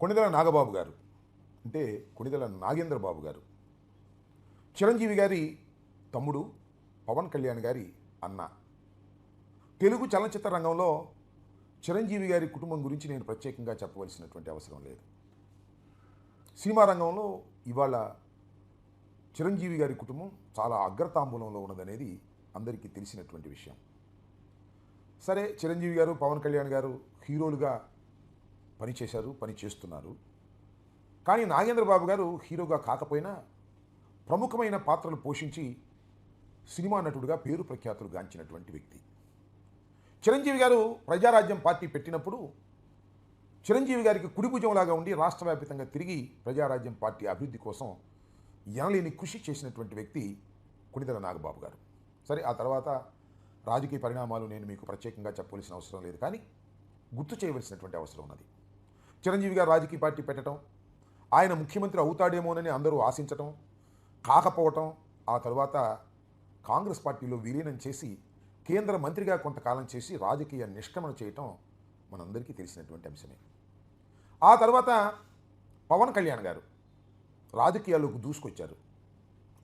కొణిదెల నాగబాబు గారు అంటే కొణిదల నాగేంద్ర బాబు గారు. చిరంజీవి గారి తమ్ముడు పవన్ కళ్యాణ్ గారి అన్న. తెలుగు చలనచిత్ర రంగంలో చిరంజీవి గారి కుటుంబం గురించి నేను ప్రత్యేకంగా చెప్పవలసినటువంటి అవసరం లేదు. సినిమా రంగంలో ఇవాళ చిరంజీవి గారి కుటుంబం చాలా అగ్రతాంబూలంలో ఉన్నదనేది అందరికీ తెలిసినటువంటి విషయం. సరే చిరంజీవి గారు పవన్ కళ్యాణ్ గారు హీరోలుగా పనిచేశారు పని చేస్తున్నారు. కానీ నాగేంద్రబాబు గారు హీరోగా కాకపోయినా ప్రముఖమైన పాత్రలు పోషించి సినిమా నటుడుగా పేరు ప్రఖ్యాతులు గాంచినటువంటి వ్యక్తి. చిరంజీవి గారు ప్రజారాజ్యం పార్టీ పెట్టినప్పుడు చిరంజీవి గారికి కుడిభుజంలాగా ఉండి రాష్ట్ర వ్యాప్తంగా తిరిగి ప్రజారాజ్యం పార్టీ అభివృద్ధి కోసం ఎనలేని కృషి చేసినటువంటి వ్యక్తి కుణిదల నాగబాబు గారు. సరే ఆ తర్వాత రాజకీయ పరిణామాలు నేను మీకు ప్రత్యేకంగా చెప్పవలసిన అవసరం లేదు కానీ గుర్తు చేయవలసినటువంటి అవసరం ఉన్నది. చిరంజీవి గారు రాజకీయ పార్టీ పెట్టడం ఆయన ముఖ్యమంత్రి అవుతాడేమోనని అందరూ ఆశించటం కాకపోవటం ఆ తర్వాత కాంగ్రెస్ పార్టీలో విలీనం చేసి కేంద్ర మంత్రిగా కొంతకాలం చేసి రాజకీయ నిష్క్రమణ చేయటం మనందరికీ తెలిసినటువంటి అంశమే. ఆ తర్వాత పవన్ కళ్యాణ్ గారు రాజకీయాల్లోకి దూసుకొచ్చారు.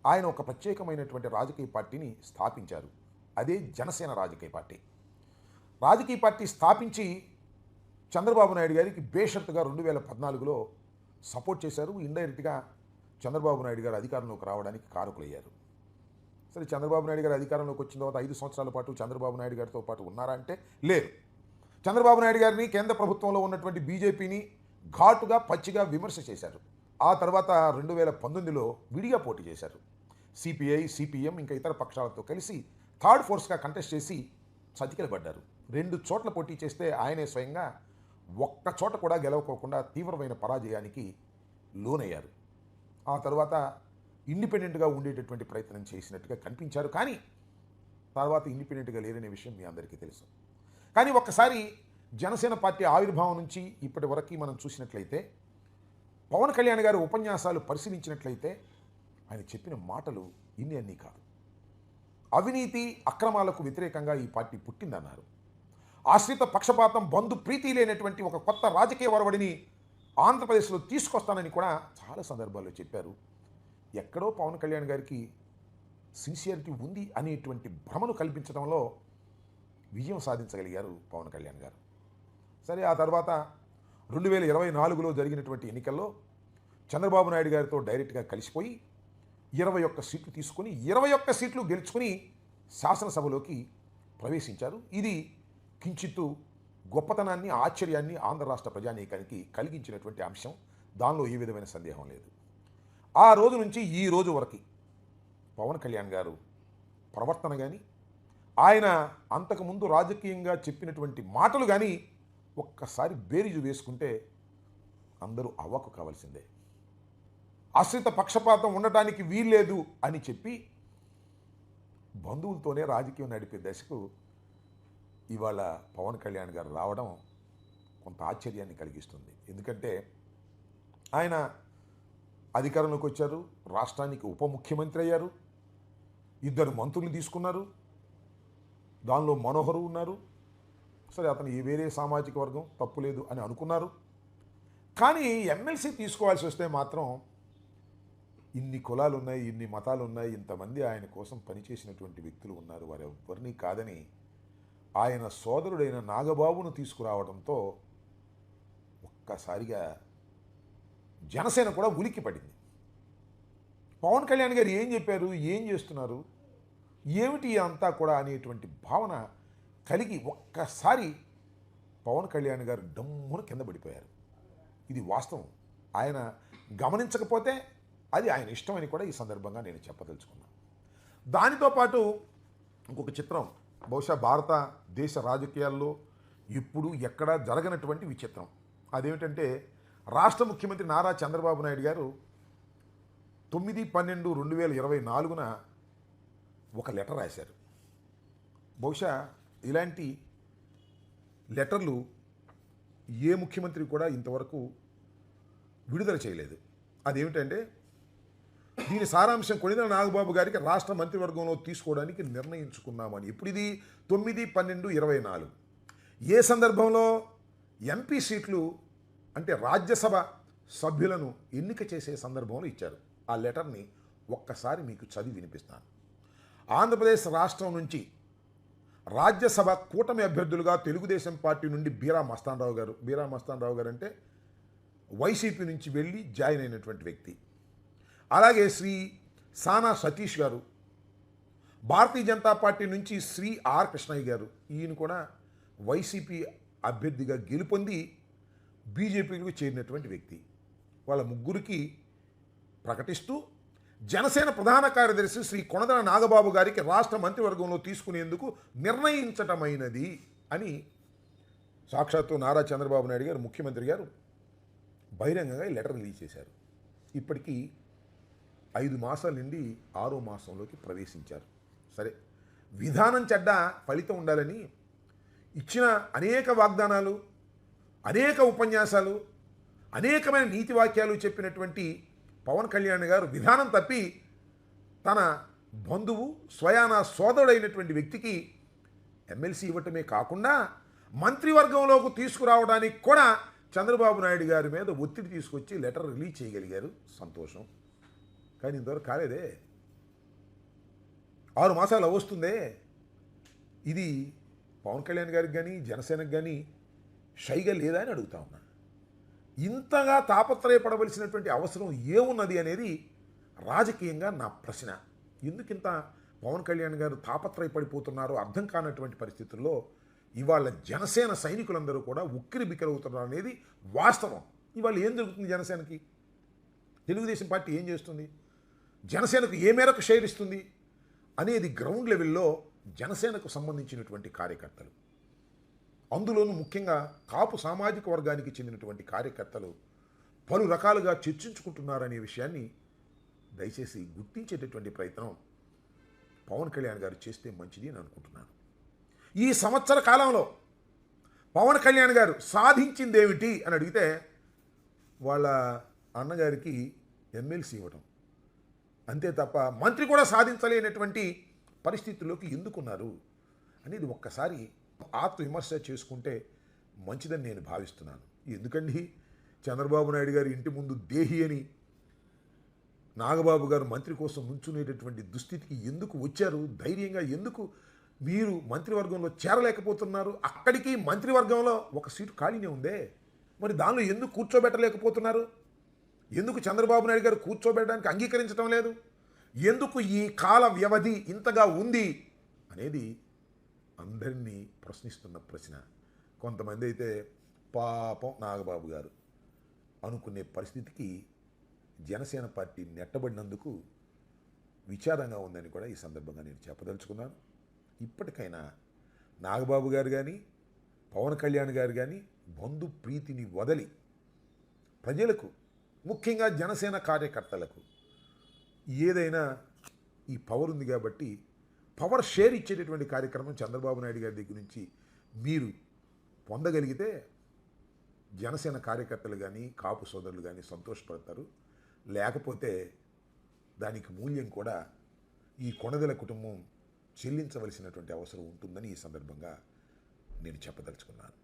ఆయన ఒక ప్రత్యేకమైనటువంటి రాజకీయ పార్టీని స్థాపించారు. అదే జనసేన రాజకీయ పార్టీ. రాజకీయ పార్టీ స్థాపించి చంద్రబాబు నాయుడు గారికి బేషరతుగా రెండు వేల పద్నాలుగులో సపోర్ట్ చేశారు. ఇండైరెక్ట్గా చంద్రబాబు నాయుడు గారు అధికారంలోకి రావడానికి కారకులయ్యారు. సరే చంద్రబాబు నాయుడు గారు అధికారంలోకి వచ్చిన తర్వాత ఐదు సంవత్సరాల పాటు చంద్రబాబు నాయుడు గారితో పాటు ఉన్నారా అంటే లేరు. చంద్రబాబు నాయుడు గారిని కేంద్ర ప్రభుత్వంలో ఉన్నటువంటి బీజేపీని ఘాటుగా పచ్చిగా విమర్శ చేశారు. ఆ తర్వాత రెండు వేల పంతొమ్మిదిలో విడిగా పోటీ చేశారు. సిపిఐ సిపిఎం ఇంకా ఇతర పక్షాలతో కలిసి థర్డ్ ఫోర్స్గా కంటెస్ట్ చేసి సతికిలబడ్డారు. రెండు చోట్ల పోటీ చేస్తే ఆయనే స్వయంగా ఒక్క చోట కూడా గెలవకోకుండా తీవ్రమైన పరాజయానికి లోనయ్యారు. ఆ తర్వాత ఇండిపెండెంట్గా ఉండేటటువంటి ప్రయత్నం చేసినట్టుగా కనిపించారు. కానీ తర్వాత ఇండిపెండెంట్గా లేరనే విషయం మీ అందరికీ తెలుసు. కానీ ఒక్కసారి జనసేన పార్టీ ఆవిర్భావం నుంచి ఇప్పటి వరకు మనం చూసినట్లయితే పవన్ కళ్యాణ్ గారి ఉపన్యాసాలు పరిశీలించినట్లయితే ఆయన చెప్పిన మాటలు ఇన్ని అన్నీ కాదు. అవినీతి అక్రమాలకు వ్యతిరేకంగా ఈ పార్టీ పుట్టిందన్నారు. ఆశ్రిత పక్షపాతం బంధు ప్రీతి లేనటువంటి ఒక కొత్త రాజకీయ వరవడిని ఆంధ్రప్రదేశ్లో తీసుకొస్తానని కూడా చాలా సందర్భాల్లో చెప్పారు. ఎక్కడో పవన్ కళ్యాణ్ గారికి సిన్సియారిటీ ఉంది అనేటువంటి భ్రమను కల్పించడంలో విజయం సాధించగలిగారు పవన్ కళ్యాణ్ గారు. సరే ఆ తర్వాత రెండు వేల ఇరవై నాలుగులో జరిగినటువంటి ఎన్నికల్లో చంద్రబాబు నాయుడు గారితో డైరెక్ట్గా కలిసిపోయి ఇరవై ఒక్క సీట్లు తీసుకొని ఇరవై ఒక్క సీట్లు గెలుచుకుని శాసనసభలోకి ప్రవేశించారు. ఇది కించిత్తు గొప్పతనాన్ని ఆశ్చర్యాన్ని ఆంధ్ర రాష్ట్ర ప్రజానీకానికి కలిగించినటువంటి అంశం. దానిలో ఏ విధమైన సందేహం లేదు. ఆ రోజు నుంచి ఈ రోజు వరకు పవన్ కళ్యాణ్ గారు ప్రవర్తన కానీ ఆయన అంతకుముందు రాజకీయంగా చెప్పినటువంటి మాటలు కానీ ఒక్కసారి బేరీజు వేసుకుంటే అందరూ అవ్వకు కావాల్సిందే. ఆశ్రిత పక్షపాతం ఉండటానికి వీల్లేదు అని చెప్పి బంధువులతోనే రాజకీయం నడిపే దశకు ఇవాళ పవన్ కళ్యాణ్ గారు రావడం కొంత ఆశ్చర్యాన్ని కలిగిస్తుంది. ఎందుకంటే ఆయన అధికారంలోకి వచ్చారు రాష్ట్రానికి ఉప ముఖ్యమంత్రి అయ్యారు ఇద్దరు మంత్రులు తీసుకున్నారు దానిలో మనోహరు ఉన్నారు. సరే అతను ఏ వేరే సామాజిక వర్గం తప్పులేదు అని అనుకున్నారు. కానీ ఎమ్మెల్సీ తీసుకోవాల్సి వస్తే మాత్రం ఇన్ని కులాలు ఉన్నాయి ఇన్ని మతాలు ఉన్నాయి ఇంతమంది ఆయన కోసం పనిచేసినటువంటి వ్యక్తులు ఉన్నారు. వారు ఎవరిని కాదని ఆయన సోదరుడైన నాగబాబును తీసుకురావడంతో ఒక్కసారిగా జనసేన కూడా ఉలిక్కి పడింది. పవన్ కళ్యాణ్ గారు ఏం చెప్పారు? ఏం చేస్తున్నారు? ఏమిటి అంతా కూడా అనేటువంటి భావన కలిగి ఒక్కసారి పవన్ కళ్యాణ్ గారు డమ్మున కింద పడిపోయారు. ఇది వాస్తవం. ఆయన గమనించకపోతే అది ఆయన ఇష్టమని కూడా ఈ సందర్భంగా నేను చెప్పదలుచుకున్నాను దానితో పాటు ఇంకొక చిత్రం బహుశా భారతదేశ రాజకీయాల్లో ఇప్పుడు ఎక్కడా జరగనటువంటి విచిత్రం. అదేమిటంటే రాష్ట్ర ముఖ్యమంత్రి నారా చంద్రబాబు నాయుడు గారు తొమ్మిది పన్నెండు రెండు వేల ఇరవై నాలుగున ఒక లెటర్ రాశారు. బహుశా ఇలాంటి లెటర్లు ఏ ముఖ్యమంత్రి కూడా ఇంతవరకు విడుదల చేయలేదు. అదేమిటంటే దీని సారాంశం కొనిదల నాగబాబు గారికి రాష్ట్ర మంత్రివర్గంలో తీసుకోవడానికి నిర్ణయించుకున్నామని. ఇప్పుడు ఇది తొమ్మిది పన్నెండు ఇరవై నాలుగు. ఏ సందర్భంలో ఎంపీ సీట్లు అంటే రాజ్యసభ సభ్యులను ఎన్నిక చేసే సందర్భంలో ఇచ్చారు? ఆ లెటర్ని ఒక్కసారి మీకు చదివి వినిపిస్తాను. ఆంధ్రప్రదేశ్ రాష్ట్రం నుంచి రాజ్యసభ కూటమి అభ్యర్థులుగా తెలుగుదేశం పార్టీ నుండి బీరా మస్తానరావు గారు బీరా మస్తానరావు గారు అంటే వైసీపీ నుంచి వెళ్ళి జాయిన్ అయినటువంటి వ్యక్తి. అలాగే శ్రీ సానా సతీష్ గారు భారతీయ జనతా పార్టీ నుంచి శ్రీ ఆర్ కృష్ణయ్య గారు ఈయన కూడా వైసీపీ అభ్యర్థిగా గెలుపొంది బీజేపీకి చేరినటువంటి వ్యక్తి. వాళ్ళ ముగ్గురికి ప్రకటిస్తూ జనసేన ప్రధాన కార్యదర్శి శ్రీ కొనదన నాగబాబు గారికి రాష్ట్ర మంత్రివర్గంలో తీసుకునేందుకు నిర్ణయించటమైనది అని సాక్షాత్తు నారా చంద్రబాబు నాయుడు గారు ముఖ్యమంత్రి గారు బహిరంగంగా ఈ లెటర్ రిలీజ్ చేశారు. ఇప్పటికీ ఐదు మాసాల నుండి ఆరో మాసంలోకి ప్రవేశించారు. సరే విధానం చెడ్డ ఫలితం ఉండాలని ఇచ్చిన అనేక వాగ్దానాలు అనేక ఉపన్యాసాలు అనేకమైన నీతి వాక్యాలు చెప్పినటువంటి పవన్ కళ్యాణ్ గారు విధానం తప్పి తన బంధువు స్వయాన సోదరుడైనటువంటి వ్యక్తికి ఎమ్మెల్సీ ఇవ్వటమే కాకుండా మంత్రివర్గంలోకి తీసుకురావడానికి కూడా చంద్రబాబు నాయుడు గారి మీద ఒత్తిడి తీసుకొచ్చి లెటర్ రిలీజ్ చేయగలిగారు. సంతోషం. కానీ ఇంతవరకు కాలేదే. ఆరు మాసాలు వస్తుందే. ఇది పవన్ కళ్యాణ్ గారికి కానీ జనసేనకు కానీ షైగా లేదా అని అడుగుతా ఉన్నా. ఇంతగా తాపత్రయపడవలసినటువంటి అవసరం ఏమున్నది అనేది రాజకీయంగా నా ప్రశ్న. ఎందుకింత పవన్ కళ్యాణ్ గారు తాపత్రయపడిపోతున్నారో అర్థం కానటువంటి పరిస్థితుల్లో ఇవాళ జనసేన సైనికులందరూ కూడా ఉక్కిరి బిక్కిరవుతున్నారు అనేది వాస్తవం. ఇవాళ ఏం జరుగుతుంది జనసేనకి? తెలుగుదేశం పార్టీ ఏం చేస్తుంది? జనసేనకు ఏ మేరకు షేర్ ఇస్తుంది అనేది గ్రౌండ్ లెవెల్లో జనసేనకు సంబంధించినటువంటి కార్యకర్తలు. అందులోనూ ముఖ్యంగా కాపు సామాజిక వర్గానికి చెందినటువంటి కార్యకర్తలు పలు రకాలుగా చర్చించుకుంటున్నారనే విషయాన్ని దయచేసి గుర్తించేటటువంటి ప్రయత్నం పవన్ కళ్యాణ్ గారు చేస్తే మంచిది అని అనుకుంటున్నాను. ఈ సంవత్సర కాలంలో పవన్ కళ్యాణ్ గారు సాధించింది ఏమిటి అని అడిగితే వాళ్ళ అన్నగారికి ఎమ్మెల్సీ ఇవ్వటం. అంతే తప్ప మంత్రి కూడా సాధించలేనటువంటి పరిస్థితుల్లోకి ఎందుకున్నారు అనేది ఒక్కసారి ఆత్మవిమర్శ చేసుకుంటే మంచిదని నేను భావిస్తున్నాను. ఎందుకండి? చంద్రబాబు నాయుడు గారి ఇంటి ముందు దేహి అని నాగబాబు గారు మంత్రి కోసం నుంచునేటటువంటి దుస్థితికి ఎందుకు వచ్చారు? ధైర్యంగా ఎందుకు మీరు మంత్రివర్గంలో చేరలేకపోతున్నారు? అక్కడికి మంత్రివర్గంలో ఒక సీటు ఖాళీనే ఉందే. మరి దానిలో ఎందుకు కూర్చోబెట్టలేకపోతున్నారు? ఎందుకు చంద్రబాబు నాయుడు గారు కూర్చోబెట్టడానికి అంగీకరించడం లేదు? ఎందుకు ఈ కాల వ్యవధి ఇంతగా ఉంది? అనేది అందరినీ ప్రశ్నిస్తున్న ప్రశ్న. కొంతమంది అయితే పాపం నాగబాబు గారు అనుకునే పరిస్థితికి జనసేన పార్టీ నెట్టబడినందుకు విచారంగా ఉందని కూడా ఈ సందర్భంగా నేను చెప్పదలుచుకున్నాను. ఇప్పటికైనా నాగబాబు గారు కానీ పవన్ కళ్యాణ్ గారు కానీ బంధు ప్రీతిని వదలి ప్రజలకు ముఖ్యంగా జనసేన కార్యకర్తలకు ఏదైనా ఈ పవర్ ఉంది కాబట్టి పవర్ షేర్ ఇచ్చేటటువంటి కార్యక్రమం చంద్రబాబు నాయుడు గారి దగ్గర నుంచి మీరు పొందగలిగితే జనసేన కార్యకర్తలు కానీ కాపు సోదరులు కానీ సంతోషపడతారు. లేకపోతే దానికి మూల్యం కూడా ఈ కొణదల కుటుంబం చెల్లించవలసినటువంటి అవసరం ఉంటుందని ఈ సందర్భంగా నేను చెప్పదలుచుకున్నాను.